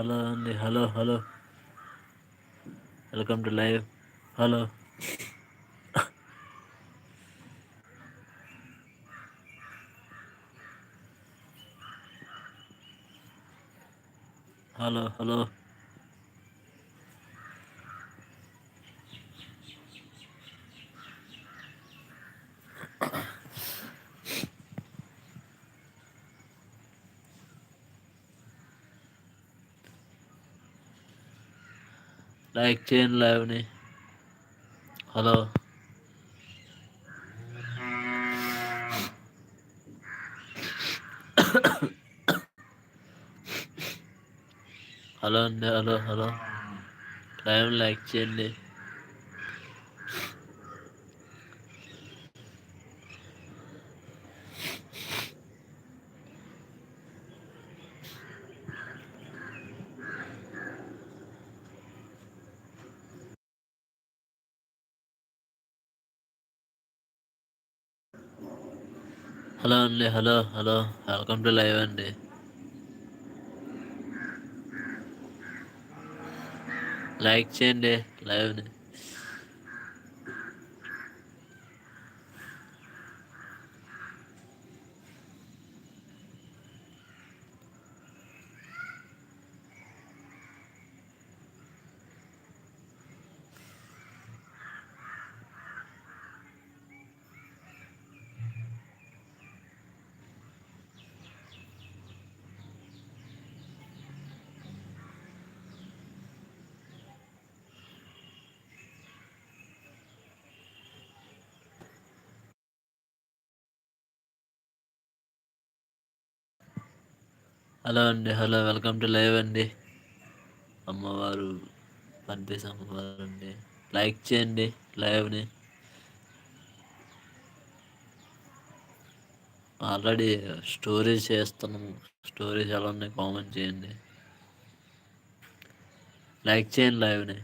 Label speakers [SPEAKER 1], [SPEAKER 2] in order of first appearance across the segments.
[SPEAKER 1] Hello అండి hello hello welcome to live hello hello hello like chain lavni hello. Hello hello hello. Time like chain hello అండి hello hello. Welcome to live అండి. Like చేయండి లైవ్ని hello అండి hello welcome to live అండి. అమ్మవారు పనిపేసి అమ్మవారు అండి లైక్ చేయండి లైవ్ని. ఆల్రెడీ స్టోరీస్ చేస్తున్నాము స్టోరీస్ ఎలా ఉన్నాయి కామెంట్ చేయండి. లైక్ చేయండి లైవ్ని.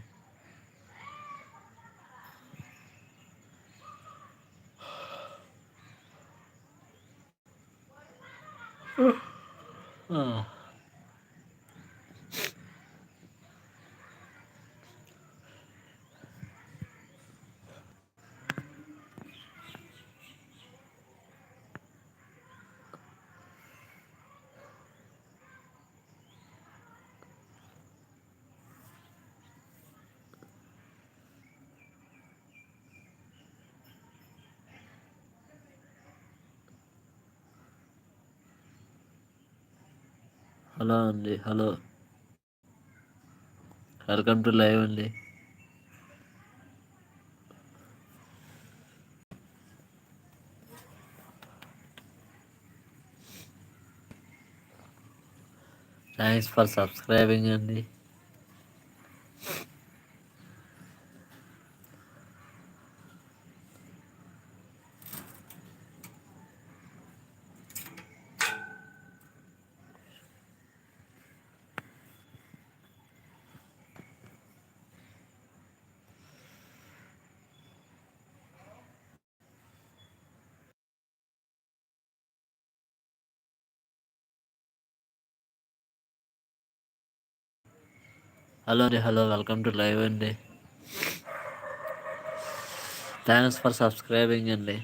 [SPEAKER 1] ఆ హలో అండి హలో. వెల్కమ్ టు లైవ్ అండి. థ్యాంక్స్ ఫర్ సబ్స్క్రైబింగ్ అండి. హలో అండి హలో వెల్కమ్ టు లైవ్ అండి థ్యాంక్స్ ఫర్ సబ్స్క్రైబింగ్ అండి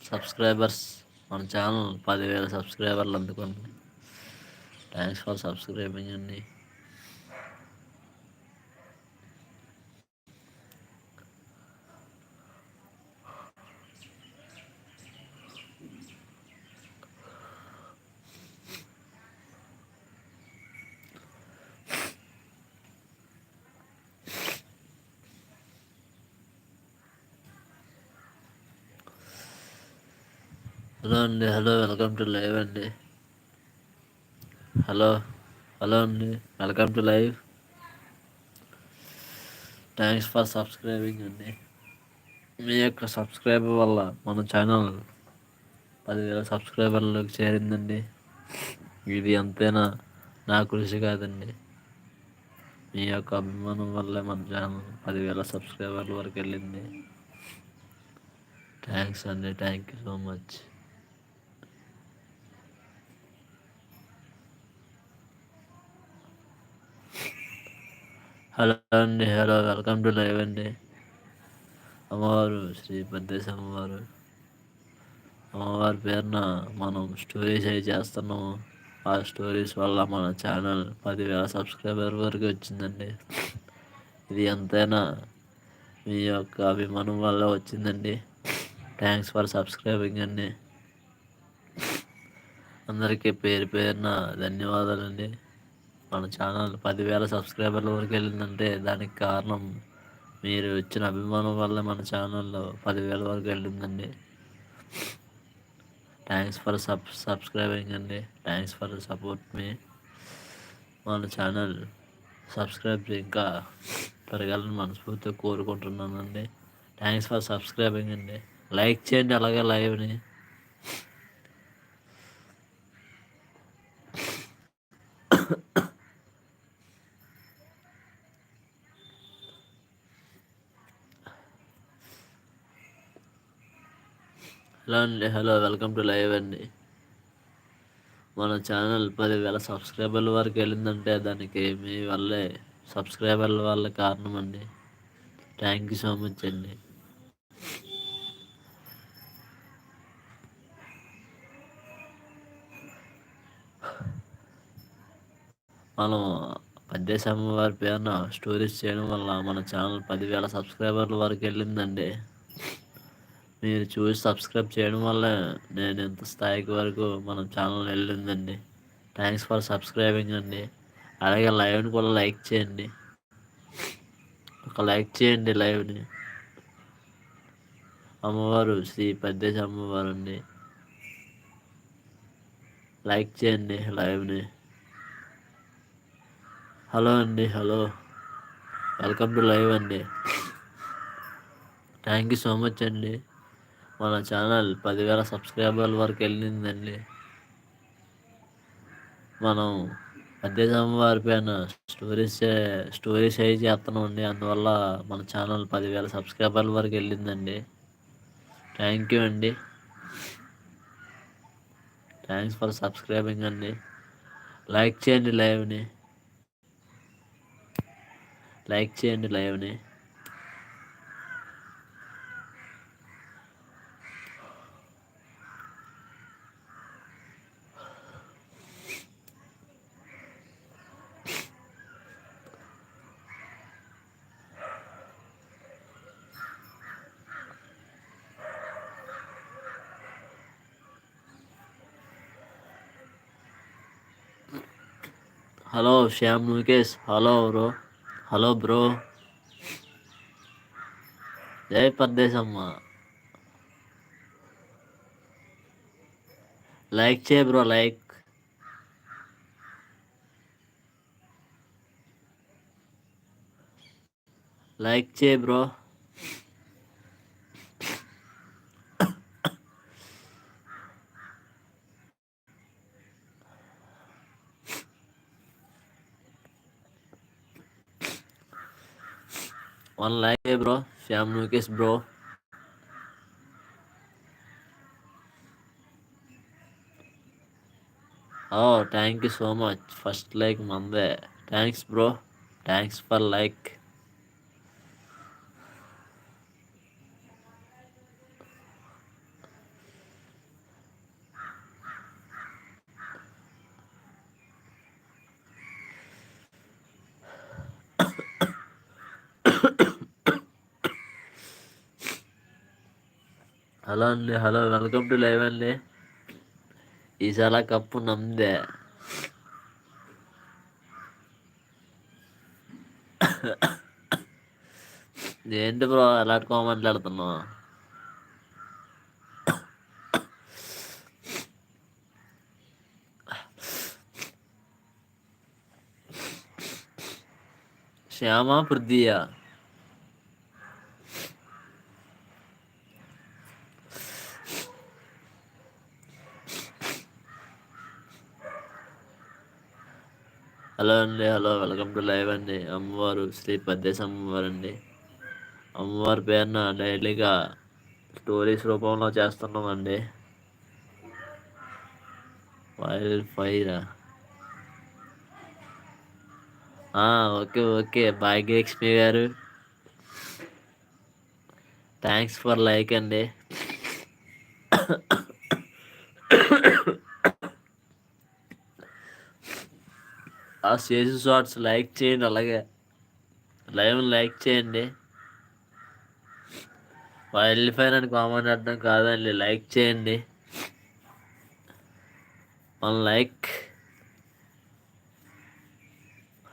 [SPEAKER 1] సబ్స్క్రైబర్స్ మన ఛానల్ పదివేల సబ్స్క్రైబర్లు అందుకోండి థ్యాంక్స్ ఫర్ సబ్స్క్రైబింగ్ అండి హలో అండి. హలో వెల్కమ్ టు లైవ్ అండి. హలో హలో అండి. Welcome to live. Thanks for subscribing అండి. మీ యొక్క సబ్స్క్రైబర్ వల్ల మన ఛానల్ పదివేల సబ్స్క్రైబర్లోకి చేరిందండి. ఇది ఎంతైనా నా కృషి కాదండి. మీ యొక్క అభిమానం వల్లే మన ఛానల్ పదివేల సబ్స్క్రైబర్ల వరకు వెళ్ళింది. థ్యాంక్స్ అండి. Thank you so much hello అండి హలో వెల్కమ్ టు లైవ్ అండి. అమ్మవారు శ్రీ పెద్దేశ అమ్మవారు. అమ్మవారి పేరున మనం స్టోరీస్ అవి చేస్తున్నాము. ఆ స్టోరీస్ వల్ల మన ఛానల్ పదివేల సబ్స్క్రైబర్ వరకు వచ్చిందండి. ఇది ఎంతైనా మీ యొక్క అభిమానం వల్ల వచ్చిందండి. థ్యాంక్స్ ఫర్ సబ్స్క్రైబింగ్ అండి. అందరికీ పేరు పేరున ధన్యవాదాలండి. మన ఛానల్ పదివేల సబ్స్క్రైబర్ల వరకు వెళ్ళిందంటే దానికి కారణం మీరు ఇచ్చిన అభిమానం వల్ల మన ఛానల్లో పదివేల వరకు వెళ్ళిందండి. థ్యాంక్స్ ఫర్ సబ్ సబ్స్క్రైబింగ్ అండి. థ్యాంక్స్ ఫర్ సపోర్ట్ మీ మన ఛానల్ సబ్స్క్రైబ్ ఇంకా పెరగాలని మనస్ఫూర్తిగా కోరుకుంటున్నానండి. థ్యాంక్స్ ఫర్ సబ్స్క్రైబింగ్ అండి. లైక్ చేయండి అలాగే లైవ్ని హలో అండి హలో వెల్కమ్ టు లైవ్ అండి. మన ఛానల్ పదివేల సబ్స్క్రైబర్ల వరకు వెళ్ళిందంటే దానికి మీ వల్లే సబ్స్క్రైబర్ల వల్ల కారణం అండి. థ్యాంక్ యూ సో మచ్ అండి. మనం పద్దేశమ్మ వారి పేరున స్టోరీస్ చేయడం వల్ల మన ఛానల్ పదివేల సబ్స్క్రైబర్ల వరకు వెళ్ళిందండి. మీరు చూసి సబ్స్క్రైబ్ చేయడం వల్ల నేను ఇంత స్థాయికి వరకు మన ఛానల్ వెళ్ళిందండి. థ్యాంక్స్ ఫర్ సబ్స్క్రైబింగ్ అండి. అలాగే లైవ్ని కూడా లైక్ చేయండి. ఒక లైక్ చేయండి లైవ్ని అమ్మవారు శ్రీ పెద్దేశ అమ్మవారు అండి. లైక్ చేయండి లైవ్ని హలో అండి హలో వెల్కమ్ టు లైవ్ అండి. థ్యాంక్ యూ సో మచ్ అండి. మన ఛానల్ పదివేల సబ్స్క్రైబర్ల వరకు వెళ్ళిందండి. మనం అధ్యక్షం వారి పైన స్టోరీస్ స్టోరీస్ అవి చేస్తున్నామండి అందువల్ల మన ఛానల్ పదివేల సబ్స్క్రైబర్ల వరకు వెళ్ళిందండి. థ్యాంక్ యూ అండి. థ్యాంక్స్ ఫర్ సబ్స్క్రైబింగ్ అండి. లైక్ చేయండి లైవ్ని. లైక్ చేయండి లైవ్ని. Hello Shyam Mukesh hello bro hello bro జై పరదేశమ్మ లైక్ చేయ బ్రో లైక్ లైక్ చేయ bro one like bro Shyam Mukesh bro oh thank you so much first like మందే thanks bro thanks for like hello అండి hello welcome to live అండి. ఈసారి cup నమ్దే. ఏంటి bro ఎలాంటి మాట్లాడుతున్నావు శ్యామ పృథ్వీయా హలో అండి హలో వెల్కమ్ టు లైవ్ అండి. అమ్మవారు శ్రీ పద్దేశ అమ్మవారు అండి అమ్మవారి పేరున డైలీగా స్టోరీస్ రూపంలో చేస్తున్నామండి. While fire. Okay okay. Bhagyalakshmi గారు. థ్యాంక్స్ ఫర్ లైక్ అండి. ఆ చేసి షార్ట్స్ లైక్ చేయండి అలాగే లైవ్ లైక్ చేయండి. వెళ్ళిపోయినని కామెంట్ అర్థం కాదండి లైక్ చేయండి. One like.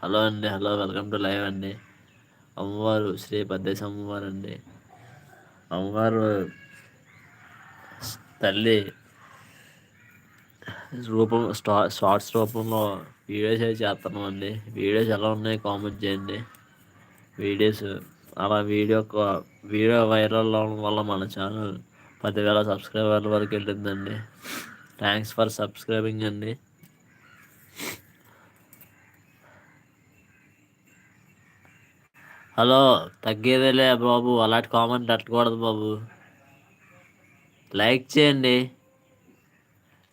[SPEAKER 1] హలో అండి హలో వెల్కమ్ టు లైవ్ అండి. అమ్మవారు శ్రీ పద్దేశ అమ్మవారు అండి. అమ్మవారు తల్లి రూపం స్టా షార్ట్స్ రూపంలో వీడియోస్ అయితే చేస్తున్నాం అండి వీడియోస్ ఎలా ఉన్నాయి కామెంట్ చేయండి. వీడియోస్ అలా వీడియో వీడియో వైరల్ అవడం వల్ల మన ఛానల్ పదివేల సబ్స్క్రైబర్ల వరకు వెళ్ళిందండి. థ్యాంక్స్ ఫర్ సబ్స్క్రైబింగ్ అండి. హలో తగ్గేదేలే బాబు. అలాంటి కామెంట్ అట్టకూడదు బాబు. లైక్ చేయండి.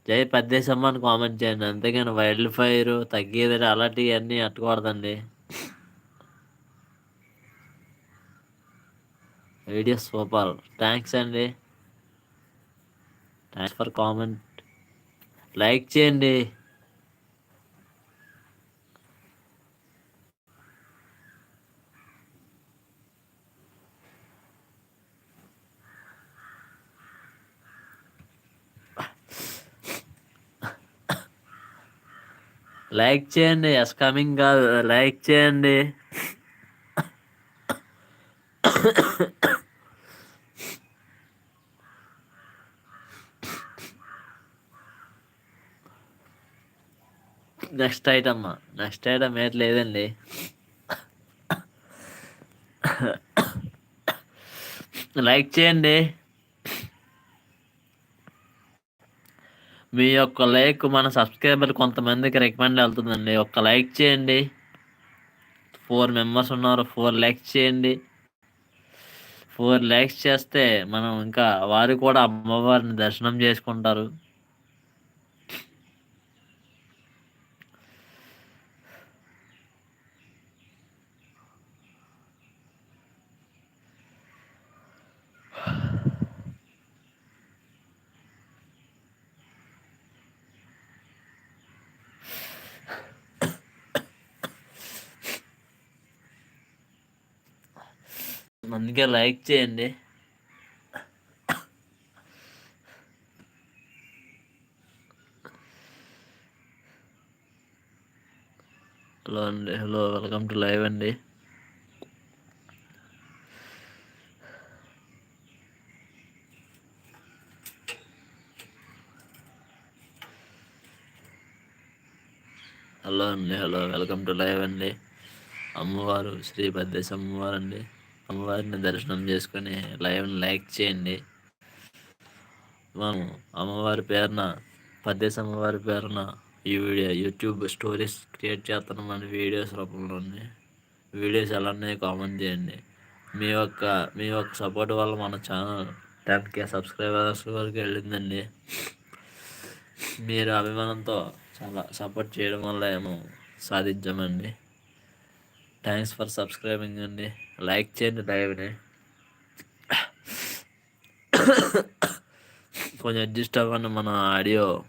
[SPEAKER 1] జై పెద్దేశమ్మ అని కామెంట్ చేయండి. అంతేగాని వైల్డ్ ఫైర్ తగ్గేది అలాంటివి అన్నీ అట్టకూడదండి. Video super. థ్యాంక్స్ అండి. థ్యాంక్స్ ఫర్ కామెంట్ లైక్ చేయండి. లైక్ చేయండి ఎస్ కమింగ్ కాదు. లైక్ చేయండి. నెక్స్ట్ ఐటమ్ నెక్స్ట్ ఐటమ్ ఏది లేదండి. లైక్ చేయండి. మీ యొక్క లైక్ మన సబ్స్క్రైబర్ కొంతమందికి రికమెండ్ వెళ్తుందండి. ఒక్క లైక్ చేయండి. ఫోర్ మెంబర్స్ ఉన్నారు. ఫోర్ లైక్స్ చేయండి. ఫోర్ లైక్స్ చేస్తే మనం ఇంకా వారు కూడా అమ్మవారిని దర్శనం చేసుకుంటారు. అందుకే లైక్ చేయండి. హలో అండి హలో వెల్కమ్ టు లైవ్ అండి. హలో అండి హలో వెల్కమ్ టు లైవ్ అండి. అమ్మవారు శ్రీ భద్రేశ అమ్మవారు అండి అమ్మవారిని దర్శనం చేసుకొని లైవ్ని లైక్ చేయండి. మనం అమ్మవారి పేరున పద్దేశ అమ్మవారి పేరున ఈ వీడియో యూట్యూబ్ స్టోరీస్ క్రియేట్ చేస్తున్నాం మన వీడియోస్ రూపంలోనే. వీడియోస్ ఎలా ఉన్నాయో కామెంట్ చేయండి. మీ యొక్క మీ యొక్క సపోర్ట్ వల్ల మన ఛానల్ టెన్ కే సబ్స్క్రైబర్స్ వరకు వెళ్ళిందండి. మీరు అభిమానంతో చాలా సపోర్ట్ చేయడం వల్ల ఏమో సాధించామండి. థ్యాంక్స్ ఫర్ సబ్స్క్రైబింగ్ అండి. లైక్ చేయండి లైవ్ని కొంచెం అడ్జస్ట్ అవ్వండి మన ఆడియో.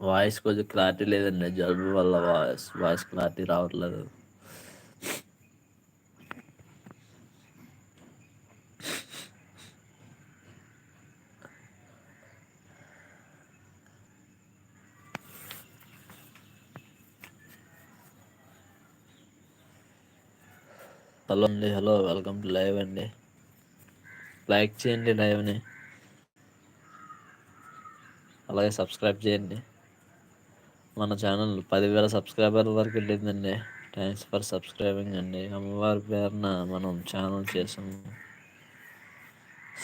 [SPEAKER 1] వాయిస్ కొంచెం క్లారిటీ లేదండి. జలుబు వల్ల వాయిస్ వాయిస్ క్లారిటీ రావట్లేదు. హలో అండి హలో వెల్కమ్ టు లైవ్ అండి. లైక్ చేయండి లైవ్ని. అలాగే సబ్స్క్రైబ్ చేయండి. మన ఛానల్ పదివేల సబ్స్క్రైబర్ల వరకు వెళ్ళిందండి. థ్యాంక్స్ ఫర్ సబ్స్క్రైబింగ్ అండి. అమ్మవారి పేరున మనం ఛానల్ చేసాము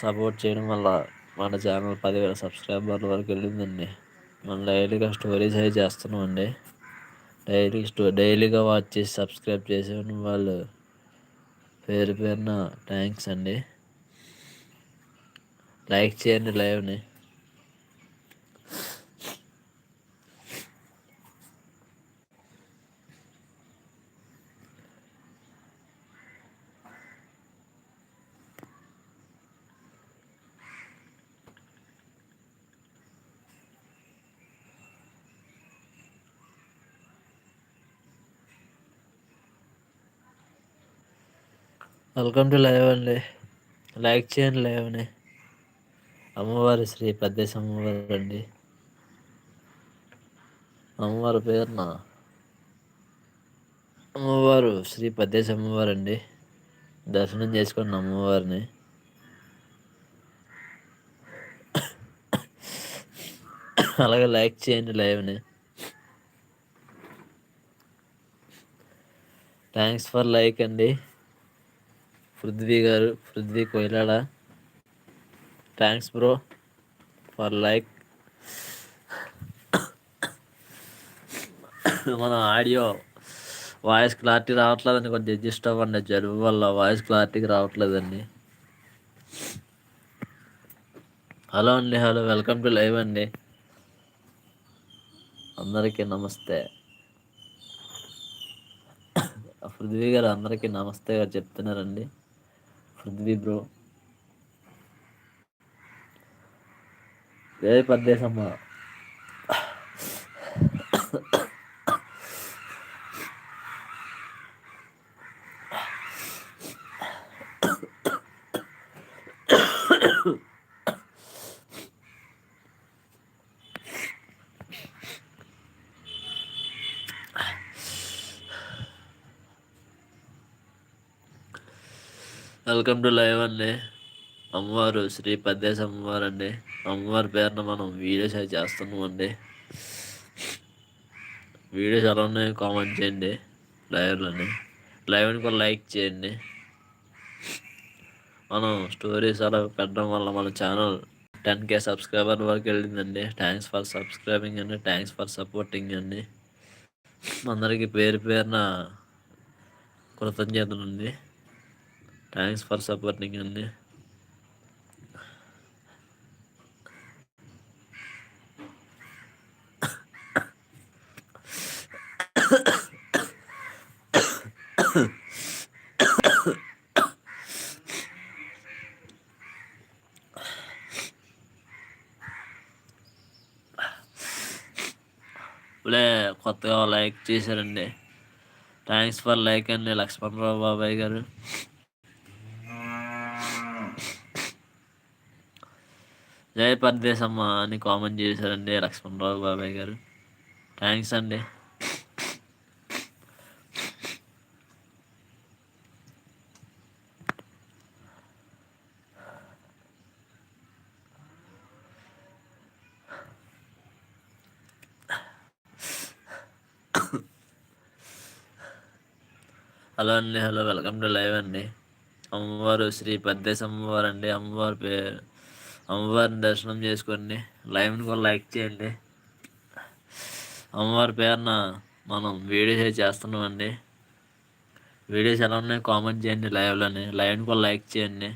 [SPEAKER 1] సపోర్ట్ చేయడం వల్ల మన ఛానల్ పదివేల సబ్స్క్రైబర్ల వరకు వెళ్ళిందండి. మనం డైలీగా స్టోరీస్ అవి చేస్తున్నాం అండి డైలీ స్టో డైలీగా వాచ్ చేసి సబ్స్క్రైబ్ చేసే వాళ్ళు పేరు పేరున థ్యాంక్స్ అండి. లైక్ చేయండి లైవ్ని వెల్కమ్ టు లైవ్ అండి. లైక్ చేయండి లైవ్ని అమ్మవారి శ్రీ పెద్దేశ అమ్మవారు అండి. అమ్మవారి పేరున అమ్మవారు శ్రీ పెద్దేశ అమ్మవారు అండి. దర్శనం చేసుకోండి అమ్మవారిని. అలాగే లైక్ చేయండి లైవ్ని థ్యాంక్స్ ఫర్ లైక్ అండి. పృథ్వీ గారు Prithvi Koilada. Thanks bro for like మన ఆడియో వాయిస్ క్లారిటీ రావట్లేదండి కొంచెం అడ్జస్ట్ అవ్వండి. జలుబు వల్ల వాయిస్ క్లారిటీకి రావట్లేదండి. హలో అండి హలో వెల్కమ్ టు లైవ్ అండి. అందరికీ నమస్తే. పృథ్వీ గారు అందరికీ నమస్తే గారు చెప్తున్నారండి. పృథ్వీ బ్రో ఏ పద్దేశమ్మా వెల్కమ్ టు లైవ్ అండి. అమ్మవారు శ్రీ పద్దేశ అమ్మవారు అండి. అమ్మవారి పేరున మనం వీడియోస్ అయితే చేస్తున్నాం అండి. వీడియోస్ ఎలా ఉన్నాయో కామెంట్ చేయండి లైవ్లోని. లైవ్ని కూడా లైక్ చేయండి. మనం స్టోరీస్ అలా పెట్టడం వల్ల మన ఛానల్ టెన్ కే సబ్స్క్రైబర్ వరకు వెళ్ళిందండి. థ్యాంక్స్ ఫర్ సబ్స్క్రైబింగ్ అండి. థ్యాంక్స్ ఫర్ సపోర్టింగ్ అండి. అందరికీ పేరు పేరున కృతజ్ఞతలు అండి థ్యాంక్స్ ఫర్ సపోర్టింగ్ అండి ఇప్పుడే కొత్తగా లైక్ చేశారండి. థ్యాంక్స్ ఫర్ లైక్ అండి లక్ష్మణరావు బాబాయ్ గారు. జయ పరదేశమ్మ అని కామెంట్ చేశారండి లక్ష్మణరావు బాబాయ్ గారు. థ్యాంక్స్ అండి. హలో అండి హలో వెల్కమ్ టు లైవ్ అండి. అమ్మవారు శ్రీ పెద్దేశ అమ్మవారు అండి అమ్మవారి పేరు అమ్మవారిని దర్శనం చేసుకోండి. లైవ్ని కూడా లైక్ చేయండి. అమ్మవారి పేరున మనం వీడియోస్ చేస్తున్నామండి. వీడియోస్ ఎలా ఉన్నాయి కామెంట్ చేయండి లైవ్లోని. లైవ్ని కూడా లైక్ చేయండి.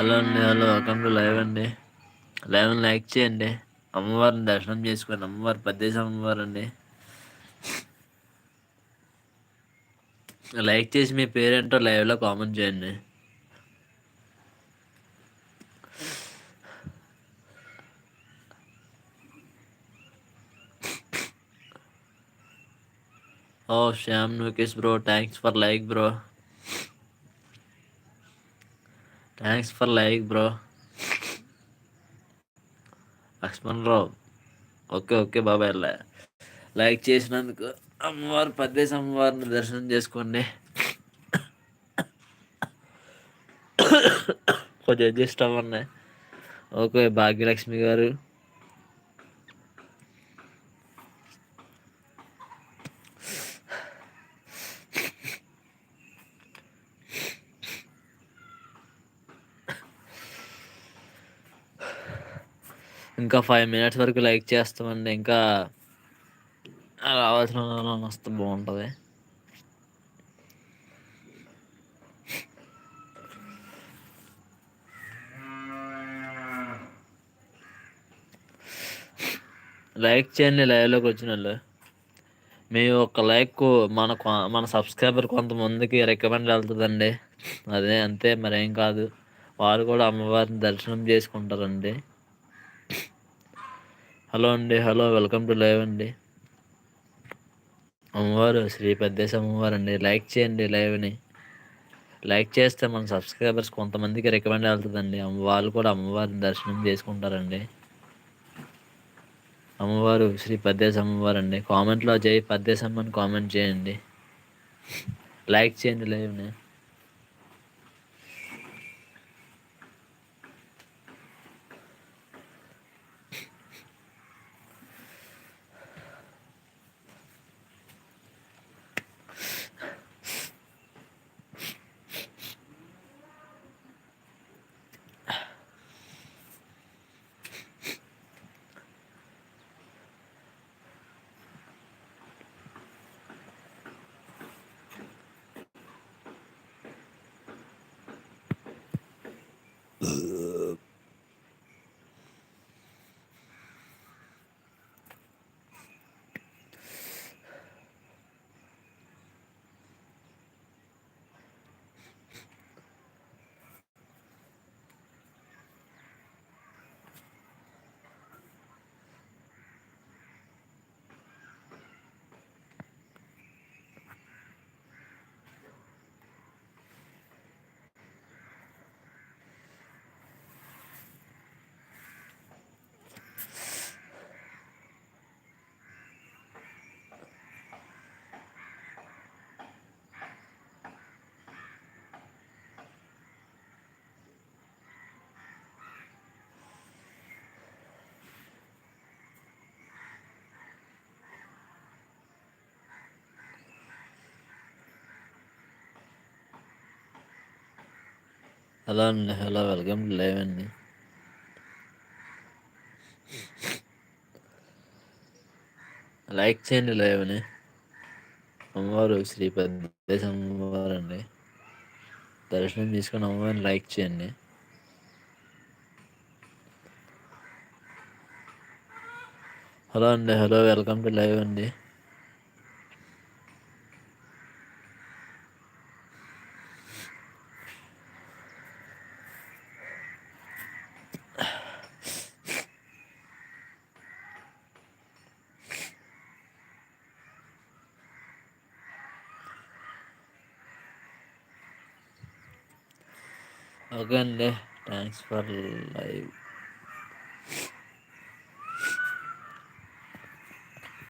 [SPEAKER 1] హలో అండి హలో. వెల్కమ్ టు లైవ్ అండి. లైవ్ లైక్ చేయండి. అమ్మవారిని దర్శనం చేసుకోండి. అమ్మవారి పద్దేశ అమ్మవారు అండి లైక్ చేసి మీ పేరేంటో లైవ్లో కామెంట్ చేయండి. ఓ Shyam నుకేష్ bro thanks for like bro thanks for like bro Lakshman Rao okay okay బాబాయ్ లైక్ చేసినందుకు అమ్మవారు పద్దేశ అమ్మవారిని దర్శనం చేసుకోండి. కొంచెం అడ్జస్ట్ అవ్వండి. ఓకే భాగ్యలక్ష్మి గారు. ఇంకా ఫైవ్ మినిట్స్ వరకు లైక్ చేస్తామండి. ఇంకా రావాల్సిన వస్తే బాగుంటుంది. లైక్ చేయండి లైవ్లోకి వచ్చిన వాళ్ళు మీ ఒక లైక్ మన మన సబ్స్క్రైబర్ కొంతమందికి రికమెండ్ వెళ్తుందండి. అదే అంతే మరేం కాదు. వారు కూడా అమ్మవారిని దర్శనం చేసుకుంటారండి. హలో అండి హలో వెల్కమ్ టు లైవ్ అండి. అమ్మవారు శ్రీ పెద్దేశ అమ్మవారు అండి. లైక్ చేయండి లైవ్ని లైక్ చేస్తే మన సబ్స్క్రైబర్స్ కొంతమందికి రికమెండ్ అవుతుందండి. వాళ్ళు కూడా అమ్మవారిని దర్శనం చేసుకుంటారండి. అమ్మవారు శ్రీ పెద్దేశ అమ్మవారు అండి. కామెంట్లో జై పెద్దేశమ్మని కామెంట్ చేయండి. లైక్ చేయండి లైవ్ని. 呃。హలో అండి హలో వెల్కమ్ టు లైవ్ అండి లైక్ చేయండి లైవ్ని అమ్మవారు శ్రీ పెద్ద అమ్మవారు అండి దర్శనం తీసుకొని అమ్మవారిని లైక్ చేయండి. హలో అండి హలో వెల్కమ్ టు లైవ్ అండి. ఓకే అండి థ్యాంక్స్ ఫర్ లైవ్